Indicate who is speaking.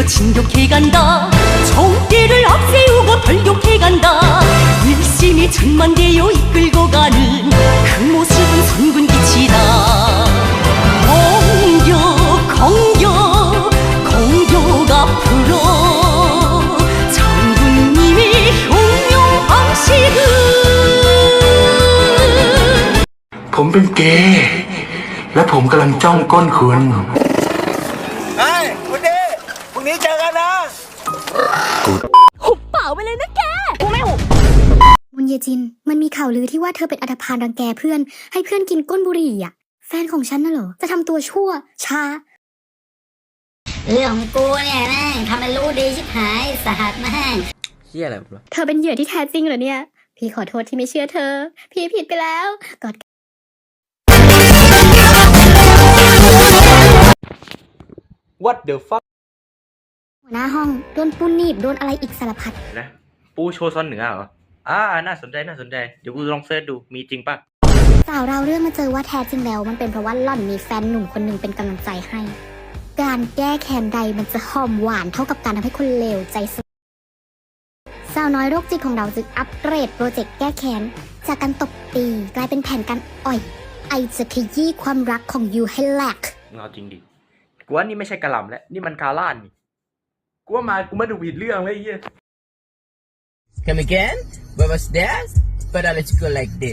Speaker 1: 들고 진격해간다 총대를 앞세우고 돌격해간다 열심히 천만 대여 이끌고 가는 그 모습은 선군기치다 공격 공격 공격 앞으로 장군님의 흉용 방식은
Speaker 2: ผมเป็นเกย์และผมกำลังจ้องก้นคุณ
Speaker 3: เฮ้ยคุณดีพ รุ่งนี้เจอกันนะ
Speaker 1: หุบเป่าไปเลยนะแก กูไม่หุบ
Speaker 4: มุนเยจิน มันมีข่าวลือที่ว่าเธอเป็นอันธพาลรังแกเพื่อน ให้เพื่อนกินก้นบุหรี่อะ แฟนของฉันน่ะเหรอ จะทำตัวชั่ว ช้า
Speaker 5: เรื่องของกูเนี่ยแม่งทำเป็นรู้ดีชิบหายสหัสแม่ง
Speaker 6: เฮียอะไรวะ
Speaker 4: เธอเป็นเหยื่อที่แท้จริงเหรอเนี่ย พี่ขอโทษที่ไม่เชื่อเธอ พี่ผิดไปแล้ว กอด
Speaker 6: วัดเดอะฟัค
Speaker 4: หัวหน้าห้องโดนปูนหนีบโดนอะไรอีกสารพัด
Speaker 7: นะ ปูโชว์ซอนเหนือเหรอ อ่า น่าสนใจ น่าสนใจ เดี๋ยวกูลองเซิร์ชดู มีจริงปะ
Speaker 4: สาวเราเรื่องมาเจอว่าแท้จริงแล้ว มันเป็นเพราะว่าหล่อนมีแฟนหนุ่มคนหนึ่งเป็นกำลังใจให้ การแก้แค้นใดมันจะหอมหวานเท่ากับการทำให้คนเลวใจสลายสาวน้อยโรคจิตของเราจึงอัปเกรดโปรเจกต์แก้แค้น จากการตบตีกลายเป็นแผนการอ่อย ไอจะขยี้ความรักของยูให้แหลก
Speaker 7: มึงเอาจริงดิ กูว่านี่ไม่ใช่กระหล่ำแล้ว นี่มันกาล่านนี่ กูว่ามากูมาดูผิดเรื่องเลยไอ้เหี้ย
Speaker 6: Come again? What was that? But I let you go like this.